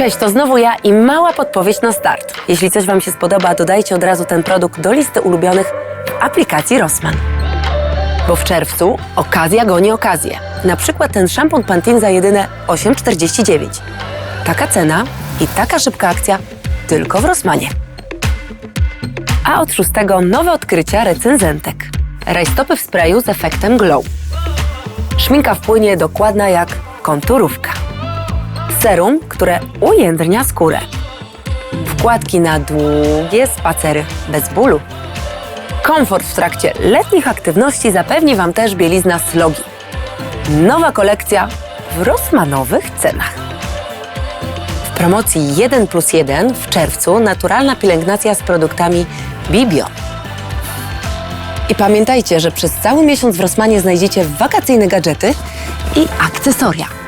Cześć, to znowu ja i mała podpowiedź na start. Jeśli coś Wam się spodoba, dodajcie od razu ten produkt do listy ulubionych w aplikacji Rossmann. Bo w czerwcu okazja goni okazję. Na przykład ten szampon Pantene za jedyne 8,49. Taka cena i taka szybka akcja tylko w Rossmanie. A od 6 nowe odkrycia recenzentek. Rajstopy w sprayu z efektem glow. Szminka wpłynie dokładna jak konturówka. Serum, które ujędrnia skórę. Wkładki na długie spacery bez bólu. Komfort w trakcie letnich aktywności zapewni Wam też bielizna Slogi. Nowa kolekcja w rosmanowych cenach. W promocji 1 plus 1 w czerwcu naturalna pielęgnacja z produktami Bibion. I pamiętajcie, że przez cały miesiąc w Rosmanie znajdziecie wakacyjne gadżety i akcesoria.